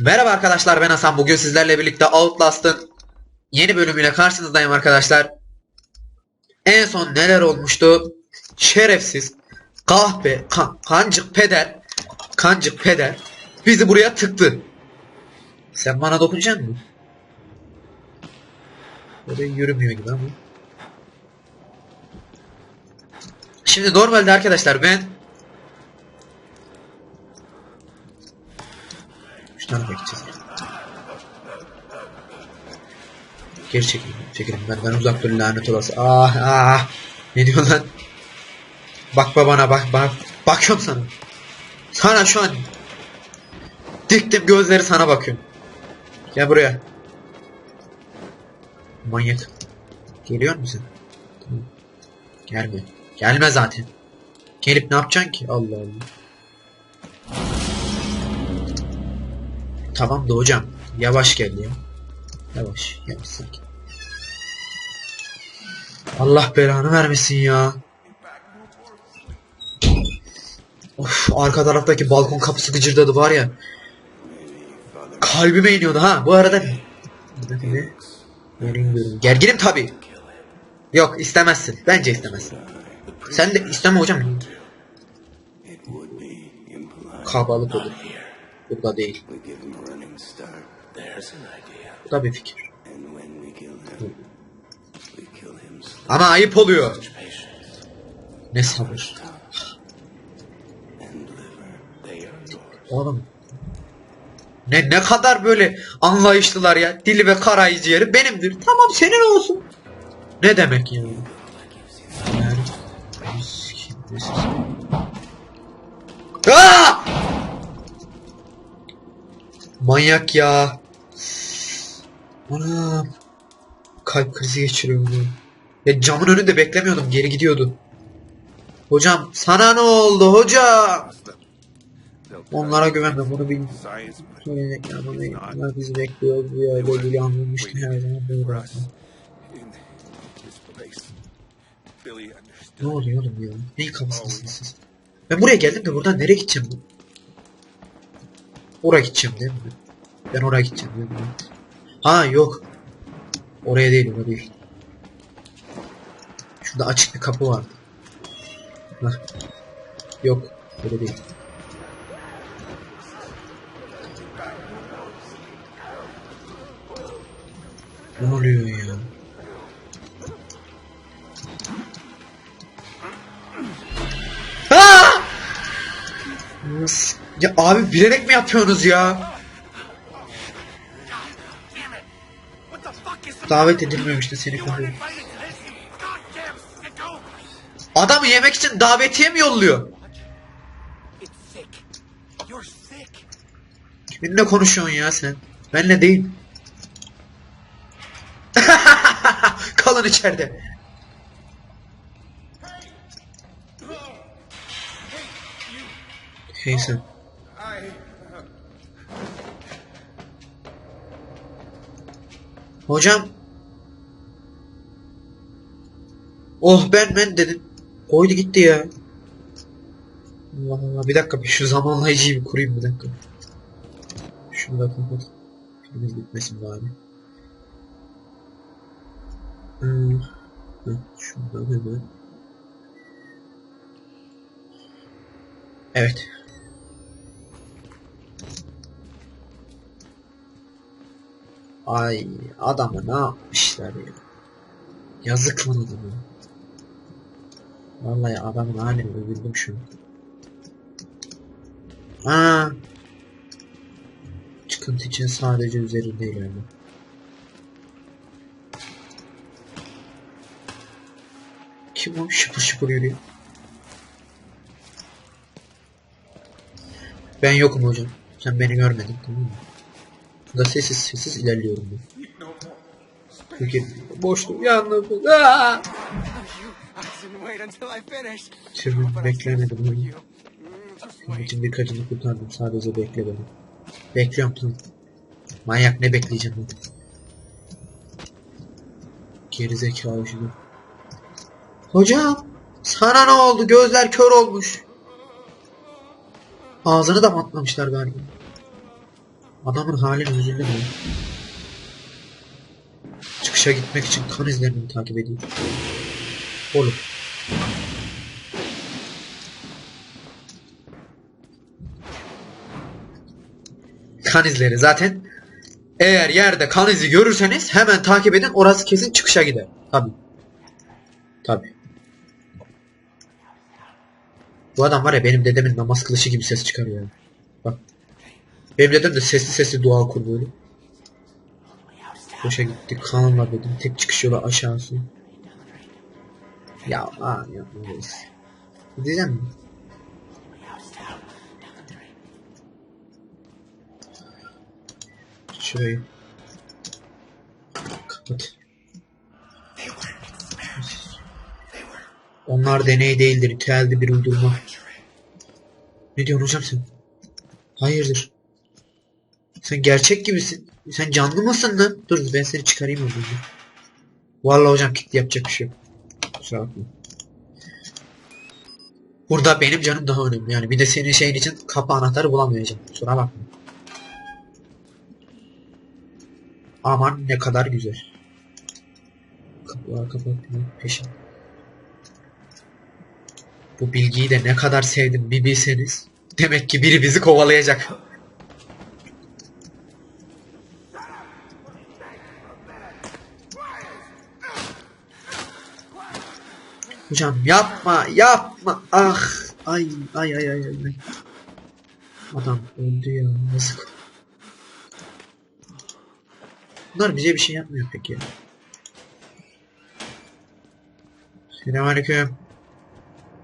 Merhaba arkadaşlar ben Hasan. Bugün sizlerle birlikte Outlast'ın yeni bölümüyle karşınızdayım arkadaşlar. En son neler olmuştu? Şerefsiz, kahpe, kan, kancık peder, kancık peder bizi buraya tıktı. Sen bana dokunacaksın mı? Böyle yürümüyor gibi ama. Şimdi normalde arkadaşlar ben Tarafa gideceğiz. Geri çekilin. Çekilin. Benden uzak dur lanet olası. Ah ah. Ne diyor lan? Bak babana bak bak. Bakıyorum sana. Sana şu an. Diktim gözleri sana bakıyorum. Gel buraya. Manyak. Geliyor musun? Gelme. Gelme zaten. Gelip ne yapacaksın ki? Allah Allah. Tamam da hocam. Yavaş gel ya. Yavaş. Yavaş sakin. Allah belanı vermesin ya. Of arka taraftaki balkon kapısı gıcırdadı var ya. Kalbime iniyordu ha. Bu arada. Gerginim tabi. Yok istemezsin. Bence istemezsin. Sen de isteme hocam. Kabalık olur. Bu da değil. Bu da bir fikir. Ama ayıp oluyor. Ne sabır. Oğlum. Ne ne kadar böyle anlayışlılar ya. Dili ve kara ciğeri benimdir. Tamam senin olsun. Ne demek yani? Yani, biz kimdesiz? Aa! Manyak ya. Anam. Kalp krizi geçiriyor bunu. Ya camın önünde beklemiyordum. Geri gidiyordu. Hocam sana ne oldu hocam? Onlara güvenme bunu bil. Söyleyecekler bana onlar bizi bekliyor bu yerde Billy anlamıştı her zaman. Ne oluyor oğlum ya? Neyin kafasındasınız siz? Ben buraya geldim de buradan nereye gideceğim ben? Oraya gideceğim değil mi? Ben oraya gideceğim değil mi? Ha yok. Oraya değil oraya değil. Şurada açık bir kapı vardı. Hah. Yok. Öyle değil. Ne oluyor ya? Aa! Nasıl? Ya abi bilerek mi yapıyorsunuz ya? Davet edilmemişti seni kovuyor. Adamı yemek için davetiye mi yolluyor? Kiminle konuşuyorsun ya sen? Benle değil. Kalın içeride. Hey sen. Hocam. Oh ben ben dedim. Koydu gitti ya. Allah Allah bir dakika bir şu zamanlayıcıyı bir kurayım bir dakika. Şunu da kapat. Filmimiz bitmesin bari. Hmm. Heh, Şuradan hemen. Evet. Ay adamı ne yapmışlar ya. Yazık lan adamı. Vallahi adamın haline üzüldüm şu an. Aa. Çıkıntı için sadece üzerinde ilerle. Kim o? Şıpır şıpır yürüyor. Ben yokum hocam. Sen beni görmedin tamam mı? Burada sessiz sessiz ilerliyorum ben. Peki boşluk yalnız. Aa! wait until I finish. Sırrını beklemedim onu. Senin için birkaçını kurtardım. Sadece bekle beni. Bekliyorum tamam. Manyak ne bekleyeceğim ben. Gerizekalı şunu. Hocam sana ne oldu? Gözler kör olmuş. Ağzını da patlamışlar galiba. Adamın haline üzüldüm ya. Çıkışa gitmek için kan izlerini mi takip ediyor. Oğlum. Kan izleri zaten eğer yerde kan izi görürseniz hemen takip edin orası kesin çıkışa gider. Tabi. Tabi. Bu adam var ya benim dedemin namaz kılışı gibi ses çıkarıyor. Benim dedem de sesli sesli dua kur böyle. Boşa gitti kanım var dedim. Tek çıkış yolu aşağısı. Ya aa yapmayacağız. Gideceğim mi? Şurayı. Kapat. Onlar deney değildir. Ritüeldi bir uydurma. Ne diyorsun hocam sen? Hayırdır? Sen gerçek gibisin. Sen canlı mısın lan? Dur ben seni çıkarayım oradan. Vallahi hocam kitle yapacak bir şey yok. Kusura bakma. Burada benim canım daha önemli yani. Bir de senin şeyin için kapı anahtarı bulamayacağım. Kusura bakma. Aman ne kadar güzel. Kapılar kapatıyor peşin. Bu bilgiyi de ne kadar sevdim bir bilseniz. Demek ki biri bizi kovalayacak. Hocam yapma yapma ah ay ay ay ay ay. Adam öldü ya yazık. Bunlar bize bir şey yapmıyor peki. Selamünaleyküm.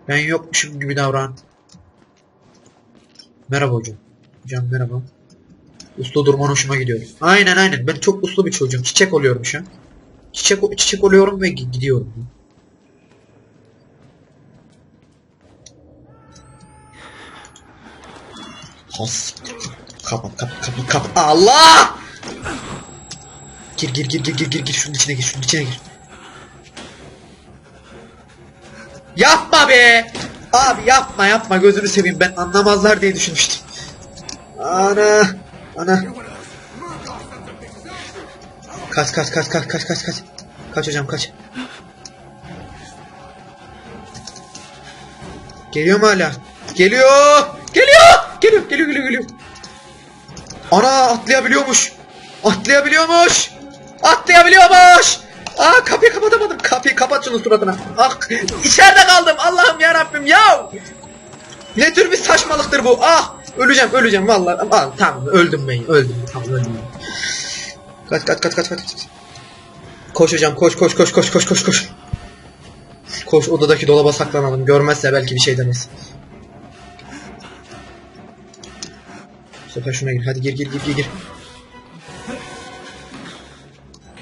Ben yokmuşum gibi davran. Merhaba hocam. Hocam merhaba. Uslu durman hoşuma gidiyor. Aynen aynen. Ben çok uslu bir çocuğum. Çiçek oluyorum şu an. Çiçek, çiçek oluyorum ve gi- gidiyorum. Has. Kapat kapat kapat kapat. Allah! Gir gir gir gir gir gir gir şunun içine gir şunun içine gir. Yapma be! Abi yapma yapma gözünü seveyim ben anlamazlar diye düşünmüştüm. Ana! Ana! Kaç kaç kaç kaç kaç kaç kaç. Kaç hocam kaç. Geliyor mu hala? Geliyor! Geliyor! Geliyor geliyor geliyor geliyor. Ana atlayabiliyormuş. Atlayabiliyormuş. Atlayabiliyormuş. Aa kapıyı kapatamadım. Kapıyı kapat şunu suratına. Ah içeride kaldım. Allah'ım ya Rabbim ya. Ne tür bir saçmalıktır bu? Ah öleceğim öleceğim vallahi. Ah, tamam öldüm ben. Öldüm. Tamam öldüm. Kaç kaç kaç kaç. kaç. Koş hocam koş koş koş koş koş koş koş. Koş odadaki dolaba saklanalım. Görmezse belki bir şey demez. Sefer şuna gir. Hadi gir gir gir gir.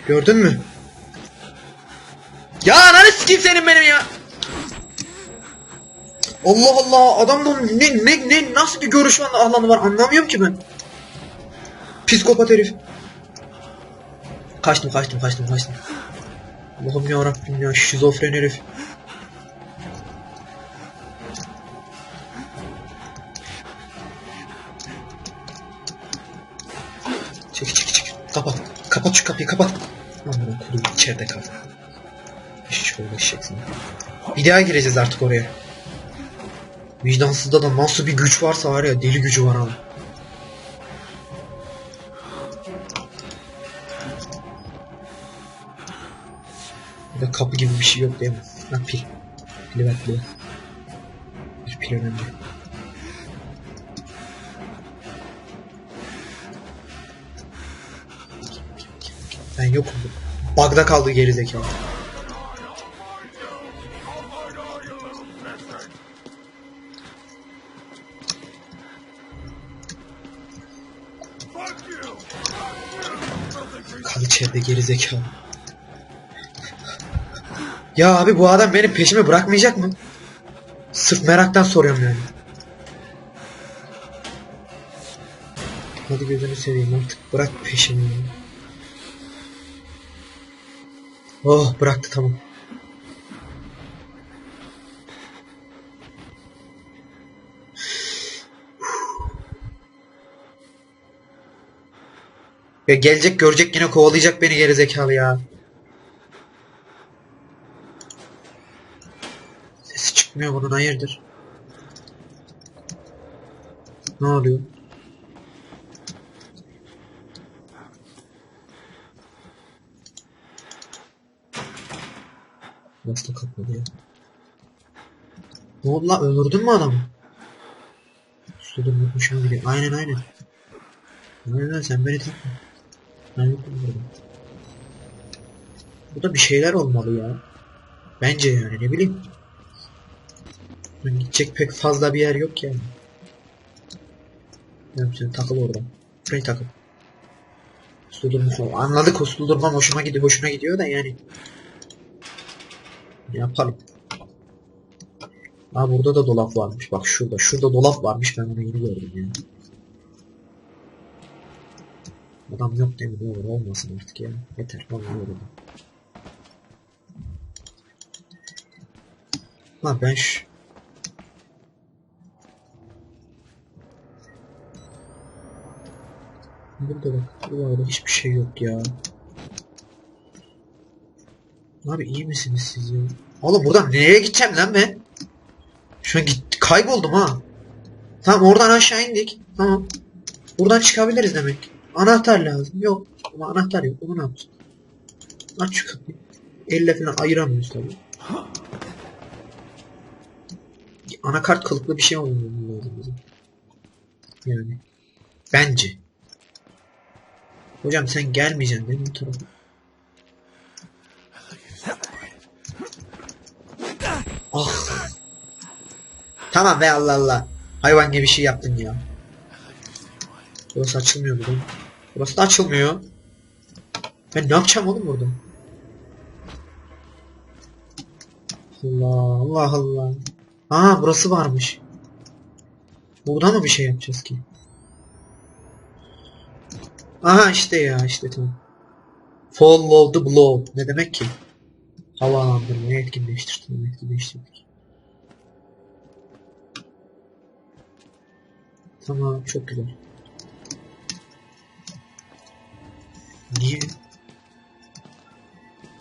Gördün mü? Ya ananı sikeyim senin benim ya. Allah Allah adamda ne ne ne nasıl bir görüş var alanı var anlamıyorum ki ben. Psikopat herif. Kaçtım kaçtım kaçtım kaçtım. Allah'ım ya Rabbim ya şizofren herif. Kapat. Kapat şu kapıyı kapat. Aman okudum içeride kal. Hiç uğraşacaksın. Bir daha gireceğiz artık oraya. Vicdansızda da nasıl bir güç varsa var ya deli gücü var abi. Burada kapı gibi bir şey yok değil mi? Ha pil. Pili ver ver. Bir pil önemli. Ben yokum. Bagda kaldı geri zekalı. Kal içeride geri zekalı. Ya abi bu adam benim peşimi bırakmayacak mı? Sırf meraktan soruyorum yani. Hadi gözünü seveyim artık bırak peşimi. ya. Oh bıraktı tamam. Ya gelecek görecek yine kovalayacak beni gerizekalı ya. Sesi çıkmıyor bunun hayırdır? Ne oluyor? Nasıl kapalı ya? Ne oldu lan öldürdün mü adamı? Suda hoşuma gidiyor. Aynen aynen. Aynen sen beni takma. Ben yokum burada. Burada bir şeyler olmalı ya. Bence yani ne bileyim. Ben gidecek pek fazla bir yer yok yani. Ne yapacaksın takıl orada. Burayı takıl. Uslu durmuş ol. Anladık uslu durmam hoşuma gidiyor hoşuna gidiyor da yani. Yapalım. Aa burada da dolap varmış. Bak şurada. Şurada dolap varmış. Ben onu yeni gördüm ya. Adam yok değil mi? Olur olmasın artık ya. Yeter. Vallahi yoruldum. Lan ben şu... Burada bak. Burada hiçbir şey yok ya. Abi iyi misiniz siz ya? Oğlum buradan nereye gideceğim lan ben? Şu an git, kayboldum ha. Tamam oradan aşağı indik. Tamam. Buradan çıkabiliriz demek. Anahtar lazım. Yok. Ama anahtar yok. Onu ne yapacağız? Aç şu kapıyı. Elle falan ayıramıyoruz tabii. Anakart kılıklı bir şey olmalı lazım bizim. Yani. Bence. Hocam sen gelmeyeceksin değil mi bu tarafa? Ah. Tamam be Allah Allah. Hayvan gibi bir şey yaptın ya. Burası açılmıyor buradan. Burası da açılmıyor. Ben ne yapacağım oğlum burada? Allah Allah Allah. Aa burası varmış. Burada mı bir şey yapacağız ki? Aha işte ya işte tamam. Follow the blow. Ne demek ki? Havalandırmayı etkinleştirdim. Etkinleştirdik. Tamam çok güzel. Niye?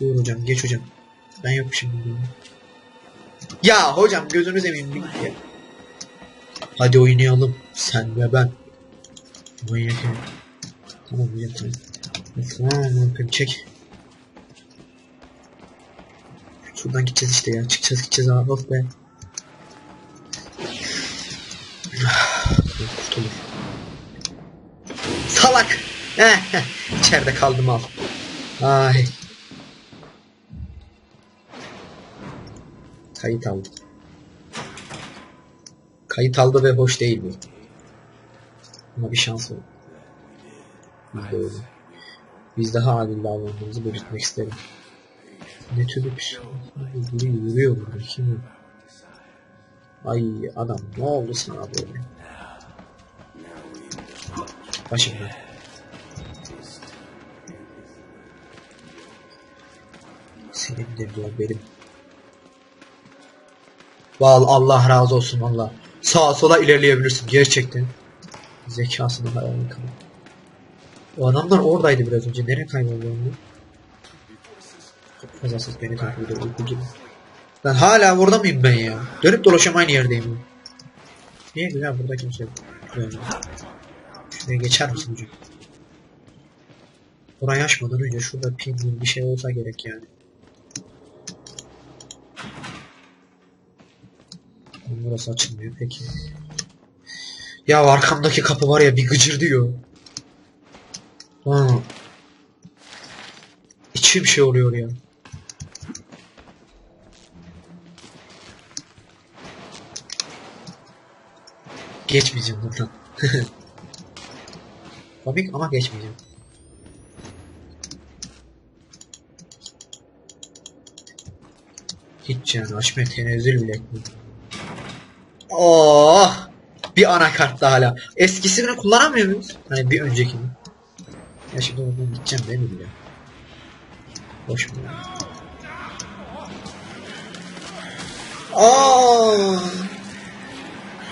Buyur hocam geç hocam. Ben yokmuşum burada. Ya hocam gözünüz emin bir ya. Hadi oynayalım. Sen ve ben. Ya. Tamam hocam bakayım çek. Şuradan gideceğiz işte ya. Çıkacağız gideceğiz abi. Of be. Kurtulur. Salak. İçeride kaldım al. Ay. Kayıt aldı. Kayıt aldı ve hoş değil bu. Ama bir şans var. Biz de öyle. Biz daha adil davranmamızı belirtmek isterim. Ne türlü bir şey? Biri yürüyor burada. Kim? Ay adam ne oldu sana böyle? Başımda. Senindir diyor benim. Val Allah razı olsun Allah. Sağa sola ilerleyebilirsin gerçekten. Zekasını hayalini. O adamlar oradaydı biraz önce. Nereye kayboldu onlar? Çok fazlasız beni takip ediyor uyku gibi. Lan hala burada mıyım ben ya? Dönüp dolaşıyorum aynı yerdeyim. Niye güzel burada kimse yok. Şuraya geçer misin hocam? Orayı açmadan önce şurada pingvin bir şey olsa gerek yani. Burası açılmıyor peki. Ya arkamdaki kapı var ya bir gıcır diyor. Ha. İçim şey oluyor ya. Geçmeyeceğim buradan. Komik ama geçmeyeceğim. Hiç yani açmaya tenezzül bile etmiyorum. Oh! Bir anakart daha hala. Eskisini kullanamıyor muyuz? Hani bir öncekini. Ya şimdi oradan gideceğim değil mi bile? Boş mu? Aa!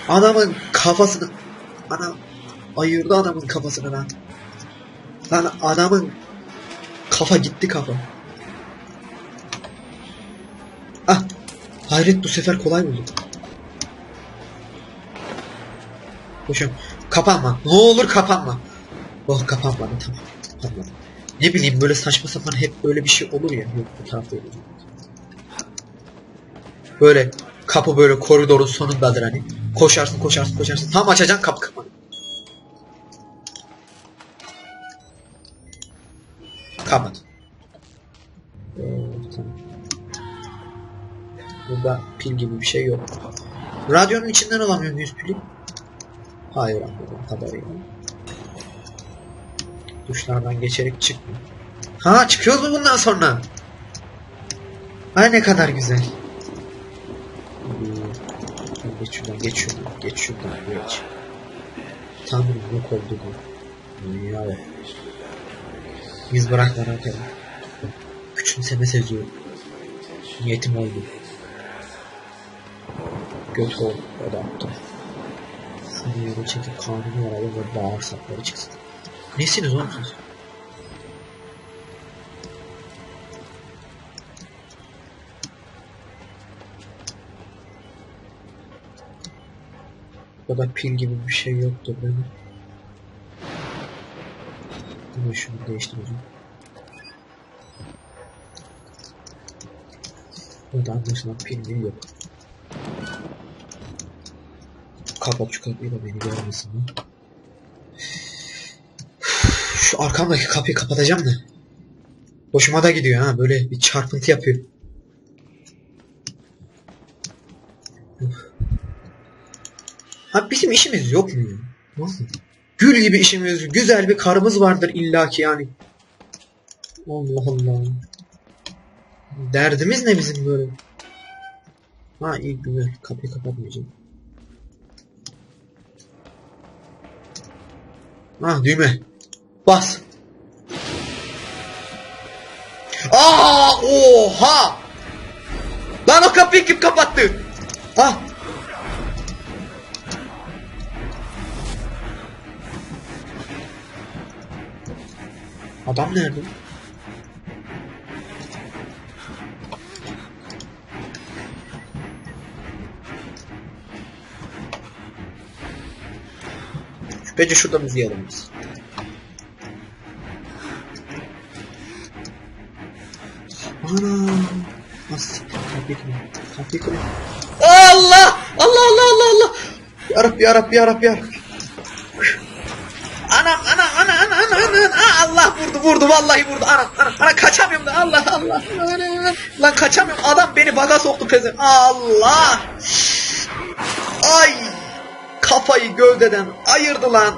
Adamın kafasını... Ana ayırdı adamın kafasını lan. Lan adamın kafa gitti kafa. Ah. Hayret bu sefer kolay bulduk. Koşun. Kapanma. Ne olur kapanma. Oh kapanmadı tamam. Kapanmadı. Ne bileyim böyle saçma sapan hep böyle bir şey olur ya. Yok bu tarafta. Böyle kapı böyle koridorun sonundadır hani. Koşarsın koşarsın koşarsın. Tam açacaksın kapı kapanır. Kapat. Burada pil gibi bir şey yok. Radyonun içinden alamıyor muyuz pili? Hayır anladım kadarıyla. Duşlardan geçerek çıkmıyor. Ha çıkıyoruz mu bundan sonra? Ay ne kadar güzel. Geç şuradan, geç şuradan, geç şuradan, geç. Tanrım yok oldu bu. Dünya yok. Biz bıraklar arkadaşlar. Küçümseme seziyorum. Niyetim oydu. Göt ol, o da aptal. Şunu yere çekip kanunu arayalım ve bağırsakları çıksın. Nesiniz oğlum siz? Bu kadar pil gibi bir şey değil mi? Bunu şunu değiştireceğim. Burada anlaşılan pil yok. Kapat şu kapıyı beni görmesin. Şu arkamdaki kapıyı kapatacağım da. Hoşuma da gidiyor ha böyle bir çarpıntı yapıyor. Uf. Ha bizim işimiz yok mu? Nasıl? Gül gibi işimiz, güzel bir karımız vardır illaki yani. Allah Allah. Derdimiz ne bizim böyle? Ha iyi güzel. Kapıyı kapatmayacağım. Ha düğme. Bas. Aa oha! Lan o kapıyı kim kapattı? Ah! Adam nerede? Biz. Ana! Nasıl? Kapıyı kırıyor. Kapıyı kırıyor. Allah! Allah Allah Allah Allah! Yarabbi yarabbi yarabbi yarabbi. Allah vurdu vurdu vallahi vurdu. Anam anam ana kaçamıyorum da. Allah Allah. Lan kaçamıyorum. Adam beni baga soktu pezim Allah. Ay. Kafayı gövdeden ayırdı lan.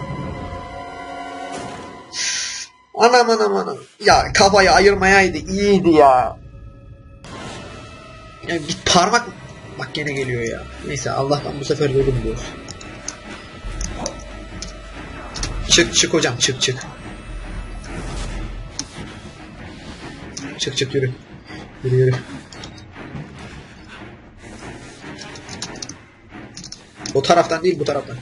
Anam anam anam. Ya kafayı ayırmayaydı iyiydi ya. Ya git parmak bak gene geliyor ya. Neyse Allah'tan bu sefer yolum diyor Çık çık hocam çık çık. Çık çık yürü. Yürü yürü. O taraftan değil bu taraftan.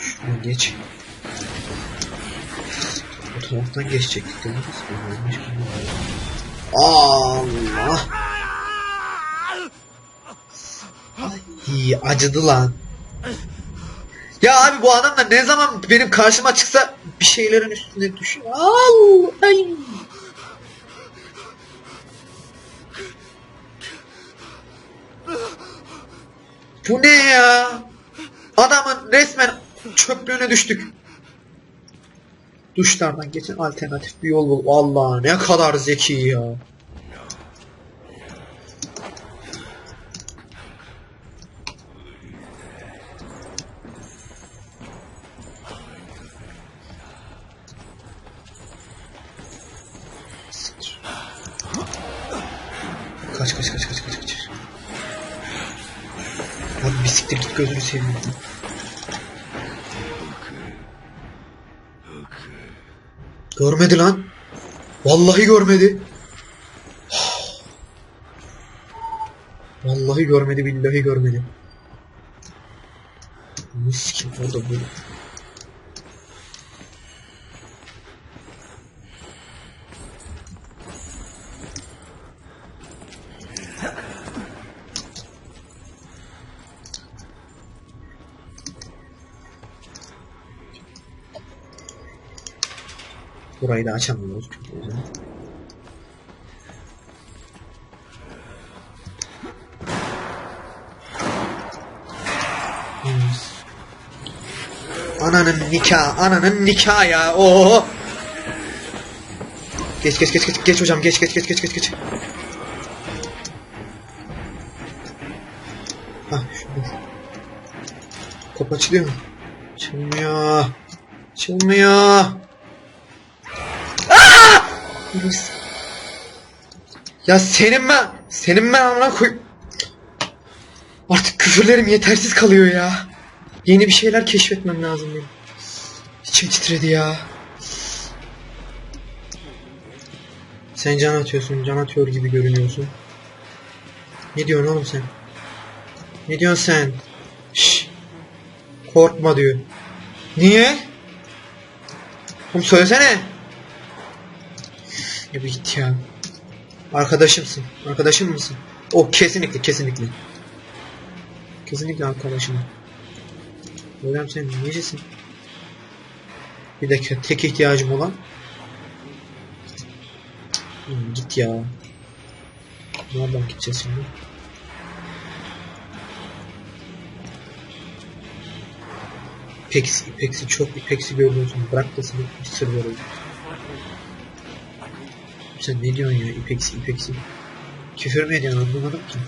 Şuradan geç. O taraftan geçecektik? Allah! Ay acıdı lan. Ya abi bu adam da ne zaman benim karşıma çıksa bir şeylerin üstüne düşüyor. Al, ay. Bu ne ya? Adamın resmen çöplüğüne düştük. Duşlardan geçen alternatif bir yol bul. Allah ne kadar zeki ya. Seveyim. Görmedi lan. Vallahi görmedi. Vallahi görmedi billahi görmedi. Miskin orada böyle. Burayı da açamıyoruz. Güzel. Ananın nikah, ananın nikah ya. Oo. Geç geç geç geç geç hocam geç geç geç geç geç geç. Hah şurada. Kapı açılıyor mu? Açılmıyor. Açılmıyor. Burası. Ya senin ben, senin ben amına koy. Artık küfürlerim yetersiz kalıyor ya. Yeni bir şeyler keşfetmem lazım benim. İçim titredi ya. Sen can atıyorsun, can atıyor gibi görünüyorsun. Ne diyorsun oğlum sen? Ne diyorsun sen? Şşş. Korkma diyor. Niye? Oğlum söylesene. Bir git ya. Arkadaşımsın. Arkadaşım mısın? O kesinlikle, kesinlikle. Kesinlikle arkadaşım. Hocam sen necisin? Bir dakika tek ihtiyacım olan. Hmm, git ya. Nereden gideceğiz şimdi? İpeksi, ipeksi çok ipeksi görüyorsun. Bırak da seni bir vereyim. Sen ne diyorsun ya ipeksi ipeksi? Küfür mü ediyorsun anlamadım ki.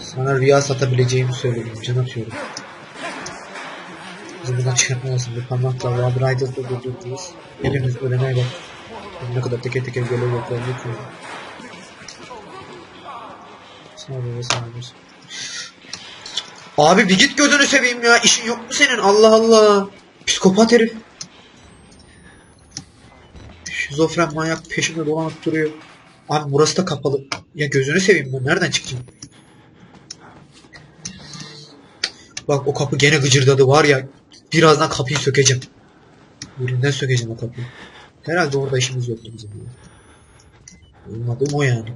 Sana rüya satabileceğimi söyledim. Can atıyorum. Bizi buradan çıkartmalısın. Bir parmakla Rob Rider'da durdurdunuz. Eliniz ölene bak. Ne kadar teker teker görev yapıyorum. Lütfen. Sağ ol sağ. Abi bir git gözünü seveyim ya. İşin yok mu senin? Allah Allah. Psikopat herif. Şizofren manyak peşimde dolanıp duruyor. Abi burası da kapalı. Ya gözünü seveyim ben. Nereden çıkacağım? Bak o kapı gene gıcırdadı var ya. Birazdan kapıyı sökeceğim. Birinden sökeceğim o kapıyı. Herhalde orada işimiz yoktu bizim. Anladığım o yani.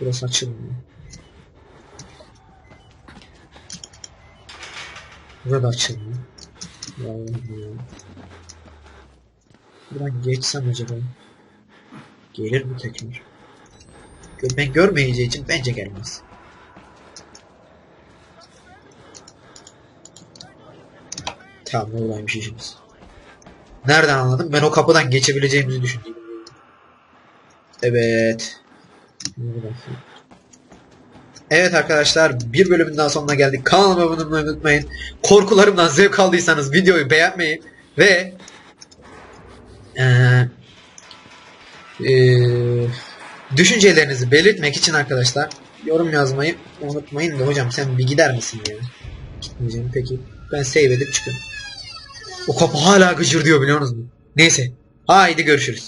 Burası açılmıyor. Burada açılmıyor. Ya Allah'ım ya. Buradan geçsem acaba? Gelir mi tekrar? Ben görmeyeceği için bence gelmez. Tamam ne olaymış işimiz. Nereden anladım? Ben o kapıdan geçebileceğimizi düşündüm. Evet. Evet arkadaşlar bir bölümün daha sonuna geldik. Kanalıma abone olmayı unutmayın. Korkularımdan zevk aldıysanız videoyu beğenmeyi ve eee eee, düşüncelerinizi belirtmek için arkadaşlar yorum yazmayı unutmayın da hocam sen bir gider misin ya? Gitmeyeceğim peki. Ben save edip çıkıyorum. O kapı hala gıcır diyor biliyor musunuz? Neyse. Haydi görüşürüz.